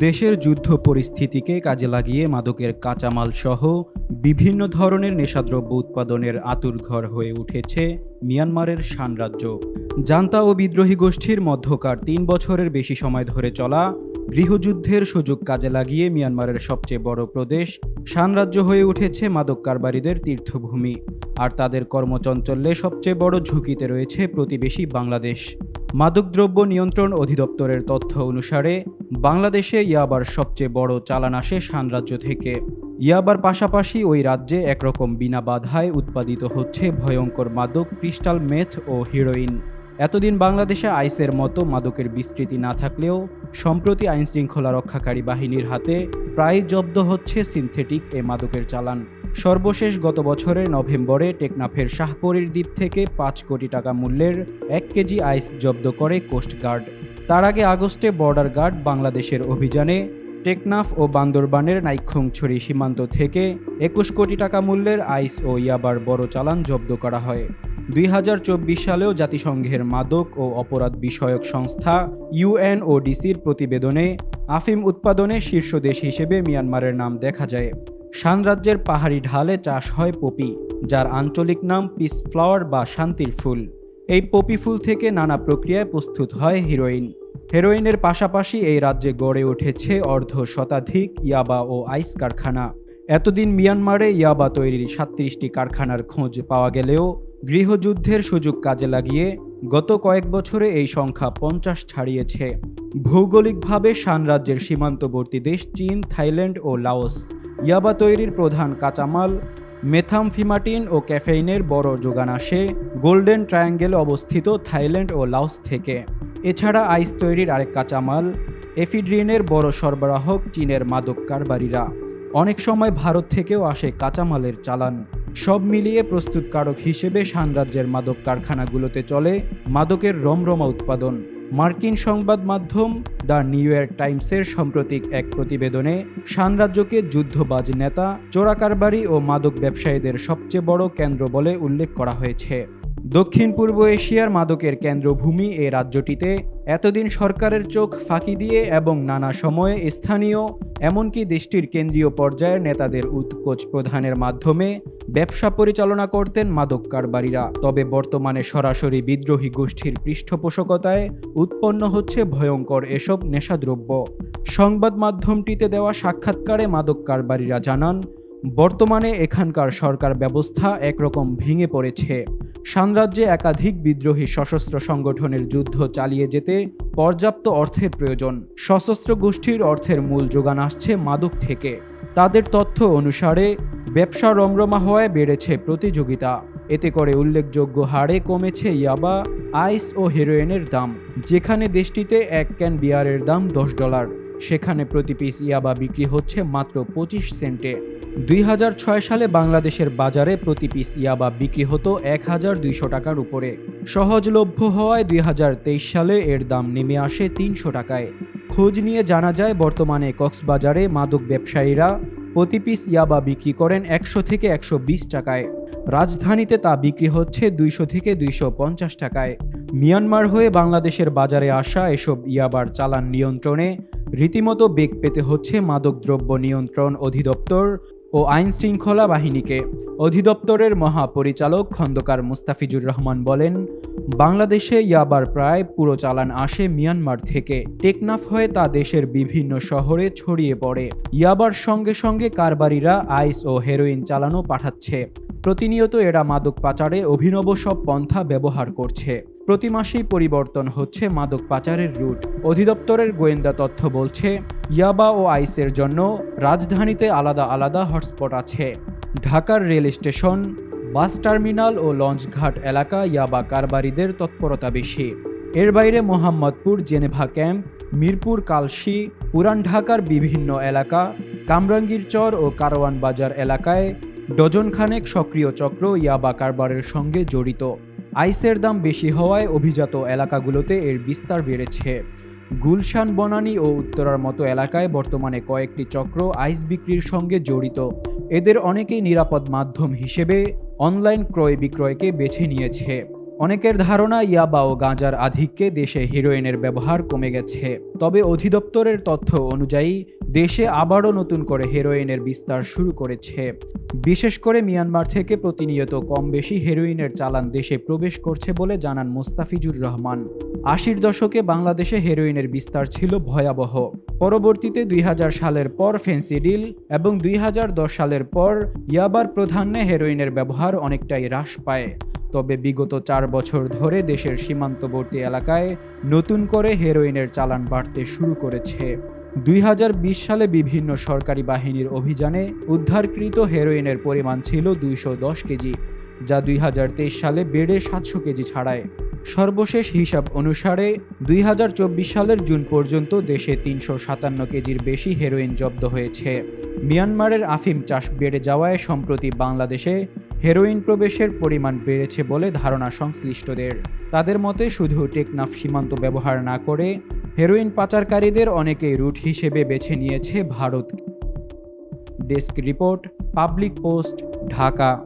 দেশের যুদ্ধ পরিস্থিতিকে কাজে লাগিয়ে মাদকের কাঁচামাল সহ বিভিন্ন ধরনের নেশাদ্রব্য উৎপাদনের আতুরঘর হয়ে উঠেছে মিয়ানমারের সানরাজ্য জান্তা ও বিদ্রোহী গোষ্ঠীর মধ্যকার তিন বছরের বেশি সময় ধরে চলা গৃহযুদ্ধের সুযোগ কাজে লাগিয়ে মিয়ানমারের সবচেয়ে বড় প্রদেশ সানরাজ্য হয়ে উঠেছে মাদক কারবারিদের তীর্থভূমি। আর তাদের কর্মচঞ্চল্যে সবচেয়ে বড় ঝুঁকিতে রয়েছে প্রতিবেশী বাংলাদেশ। মাদকদ্রব্য নিয়ন্ত্রণ অধিদপ্তরের তথ্য অনুসারে, বাংলাদেশে ইয়াবার সবচেয়ে বড় চালান আসে সানরাজ্য থেকে। ইয়াবার পাশাপাশি ওই রাজ্যে একরকম বিনা বাধায় উৎপাদিত হচ্ছে ভয়ঙ্কর মাদক, ক্রিস্টাল মেথ ও হিরোইন। এতদিন বাংলাদেশে আইসের মতো মাদকের বিস্তৃতি না থাকলেও, সম্প্রতি আইনশৃঙ্খলা রক্ষাকারী বাহিনীর হাতে প্রায় জব্দ হচ্ছে সিনথেটিক এ মাদকের চালান। সর্বশেষ গত বছরের নভেম্বরে টেকনাফের শাহপরীর দ্বীপ থেকে পাঁচ কোটি টাকা মূল্যের এক কেজি আইস জব্দ করে কোস্টগার্ড তার আগে আগস্টে বর্ডার গার্ড বাংলাদেশের অভিযানে টেকনাফ ও বান্দরবানের নাইক্ষংছড়ি সীমান্ত থেকে একুশ কোটি টাকা মূল্যের আইস ও ইয়াবার বড় চালান জব্দ করা হয়। দুই হাজার চব্বিশ সালেও জাতিসংঘের মাদক ও অপরাধ বিষয়ক সংস্থা ইউএনওডিসির প্রতিবেদনে আফিম উৎপাদনে শীর্ষ দেশ হিসেবে মিয়ানমারের নাম দেখা যায়। সানরাজ্যের পাহাড়ি ঢালে চাষ হয় পপি, যার আঞ্চলিক নাম পিস ফ্লাওয়ার বা শান্তির ফুল। এই পপি ফুল থেকে নানা প্রক্রিয়ায় প্রস্তুত হয় হিরোইন। হেরোইনের পাশাপাশি এই রাজ্যে গড়ে উঠেছে অর্ধ শতাধিক ইয়াবা ও আইস কারখানা। এতদিন মিয়ানমারে ইয়াবা তৈরির সাতত্রিশটি কারখানার খোঁজ পাওয়া গেলেও গৃহযুদ্ধের সুযোগ কাজে লাগিয়ে গত কয়েক বছরে এই সংখ্যা পঞ্চাশ ছাড়িয়েছে। ভৌগোলিকভাবে সানরাজ্যের সীমান্তবর্তী দেশ চীন, থাইল্যান্ড ও লাওস। ইয়াবা তৈরির প্রধান কাঁচামাল, মেথামফিমাটিন ও ক্যাফেইনের বড় যোগান আসে গোল্ডেন ট্রায়াঙ্গেল অবস্থিত থাইল্যান্ড ও লাওস থেকে। এছাড়া আইস তৈরির আরেক কাঁচামাল, এফিড্রিনের বড় সরবরাহক চীনের মাদক কারবারিরা। অনেক সময় ভারত থেকেও আসে কাঁচামালের চালান। সব মিলিয়ে প্রস্তুতকারক হিসেবে সানরাজ্যের মাদক কারখানাগুলোতে চলে মাদকের রমরমা উৎপাদন। মার্কিন সংবাদ মাধ্যম দ্য নিউ ইয়র্ক টাইমসের সাম্প্রতিক এক প্রতিবেদনে সানরাজ্যকে যুদ্ধবাজ নেতা চোরাকারবারি ও মাদক ব্যবসায়ীদের সবচেয়ে বড় কেন্দ্র বলে উল্লেখ করা হয়েছে। দক্ষিণ পূর্ব এশিয়ার মাদকের কেন্দ্রভূমি এ রাজ্যটিতে এতদিন সরকারের চোখ ফাঁকি দিয়ে এবং নানা সময়ে স্থানীয় এমনকি দেশটির কেন্দ্রীয় পর্যায়ের নেতাদের উৎকোচ প্রধানের মাধ্যমে ব্যবসা পরিচালনা করতেন মাদক কারবারিরা। তবে বর্তমানে সরাসরি বিদ্রোহী গোষ্ঠীর পৃষ্ঠপোষকতায় উৎপন্ন হচ্ছে ভয়ঙ্কর এসব নেশাদ্রব্য। সংবাদ মাধ্যমটিতে দেওয়া সাক্ষাৎকারে মাদক কারবারিরা জানান, বর্তমানে এখানকার সরকার ব্যবস্থা একরকম ভেঙে পড়েছে। সাম্রাজ্যে একাধিক বিদ্রোহী সশস্ত্র সংগঠনের যুদ্ধ চালিয়ে যেতে পর্যাপ্ত অর্থের প্রয়োজন। সশস্ত্র গোষ্ঠীর অর্থের মূল যোগান আসছে মাদক থেকে। তাদের তথ্য অনুসারে, ব্যবসা রমরমা হওয়ায় বেড়েছে প্রতিযোগিতা। এতে করে উল্লেখযোগ্য হারে কমেছে ইয়াবা, আইস ও হেরোইনের দাম, যেখানে দেশটিতে এক ক্যান বিয়ারের দাম দশ ডলার। সেখানে প্রতি পিস ইয়াবা বিক্রি হচ্ছে মাত্র পঁচিশ সেন্টে। দুই হাজার ছয় সালে বাংলাদেশের বাজারে প্রতি পিস ইয়াবা বিক্রি হতো এক হাজার দুইশো টাকার উপরে। সহজলভ্য হওয়ায় দুই হাজার তেইশ সালে এর দাম নেমে আসে তিনশো টাকায়। খোঁজ নিয়ে জানা যায়, বর্তমানে কক্সবাজারে মাদক ব্যবসায়ীরা প্রতি পিস ইয়াবা বিক্রি করেন একশো থেকে একশো বিশ টাকায়। রাজধানীতে তা বিক্রি হচ্ছে দুইশো থেকে দুইশো পঞ্চাশ টাকায়। মিয়ানমার হয়ে বাংলাদেশের বাজারে আসা এসব ইয়াবার চালান নিয়ন্ত্রণে রীতিমতো বেগ পেতে হচ্ছে মাদকদ্রব্য নিয়ন্ত্রণ অধিদপ্তর ও আইন শৃঙ্খলা বাহিনীকে অধিদপ্তরের মহাপরিচালক খন্দকার মুস্তাফিজুর রহমান বলেন, বাংলাদেশে ইয়াবার প্রায় পুরো চালান আসে মিয়ানমার থেকে। টেকনাফ হয়ে তা দেশের বিভিন্ন শহরে ছড়িয়ে পড়ে। ইয়াবার সঙ্গে সঙ্গে কারবারিরা আইস ও হেরোইন চালানো পাঠাচ্ছে। প্রতিনিয়ত এরা মাদক পাচারে অভিনব সব পন্থা ব্যবহার করছে। প্রতি মাসেই পরিবর্তন হচ্ছে মাদক পাচারের রুট। অধিদপ্তরের গোয়েন্দা তথ্য বলছে ইয়াবা ও আইসের জন্য রাজধানীতে আলাদা আলাদা হটস্পট আছে। ঢাকার রেল স্টেশন, বাস টার্মিনাল ও লঞ্চঘাট এলাকা ইয়াবা কারবারিদের তৎপরতা বেশি। এর বাইরে মোহাম্মদপুর, জেনেভা ক্যাম্প, মিরপুর, কালশি, পুরান ঢাকার বিভিন্ন এলাকা, কামরাঙ্গীর চর ও কারওয়ান বাজার এলাকায় ডজনখানেক সক্রিয় চক্র ইয়াবা কারবারের সঙ্গে জড়িত। আইসের দাম বেশি হওয়ায় অভিজাত এলাকাগুলোতে এর বিস্তার বেড়েছে। গুলশান, বনানী ও উত্তরার মতো এলাকায় বর্তমানে কয়েকটি চক্র আইস বিক্রির সঙ্গে জড়িত। এদের অনেকেই নিরাপদ মাধ্যম হিসেবে অনলাইন ক্রয় বিক্রয়কে বেছে নিয়েছে। অনেকের ধারণা, ইয়াবা ও গাঁজার আধিক্যে দেশে হিরোইনের ব্যবহার কমে গেছে। তবে অধিদপ্তরের তথ্য অনুযায়ী, দেশে আবারও নতুন করে হেরোইনের বিস্তার শুরু করেছে। বিশেষ করে মিয়ানমার থেকে প্রতিনিয়ত কম বেশি হেরোইনের চালান দেশে প্রবেশ করছে বলে জানান মোস্তাফিজুর রহমান। আশির দশকে বাংলাদেশে হেরোইনের বিস্তার ছিল ভয়াবহ। পরবর্তীতে দুই হাজার সালের পর ফেন্সিডিল এবং দুই হাজার দশ সালের পর ইয়াবার প্রধান্যে হেরোইনের ব্যবহার অনেকটাই হ্রাস পায়। তবে বিগত চার বছর ধরে দেশের সীমান্তবর্তী এলাকায় নতুন করে হেরোইনের চালান বাড়তে শুরু করেছে। দুই হাজার বিশ সালে বিভিন্ন সরকারি বাহিনীর অভিযানে উদ্ধারকৃত হেরোইনের পরিমাণ ছিল দুইশো দশ কেজি, যা দুই হাজার তেইশ সালে বেড়ে সাতশো কেজি ছাড়ায়। সর্বশেষ হিসাব অনুসারে দুই হাজার চব্বিশ সালের জুন পর্যন্ত দেশে তিনশো সাতান্ন কেজির বেশি হেরোইন জব্দ হয়েছে। মিয়ানমারের আফিম চাষ বেড়ে যাওয়ায় সম্প্রতি বাংলাদেশে হেরোইন প্রবেশের পরিমাণ বেড়েছে বলে ধারণা সংশ্লিষ্টদের। তাদের মতে শুধু টেকনাফ সীমান্ত ব্যবহার না করে হেরোইন পাচারকারীদের অনেকেই রুট হিসেবে বেছে নিয়েছে Bharat. Desk report, public post, Dhaka.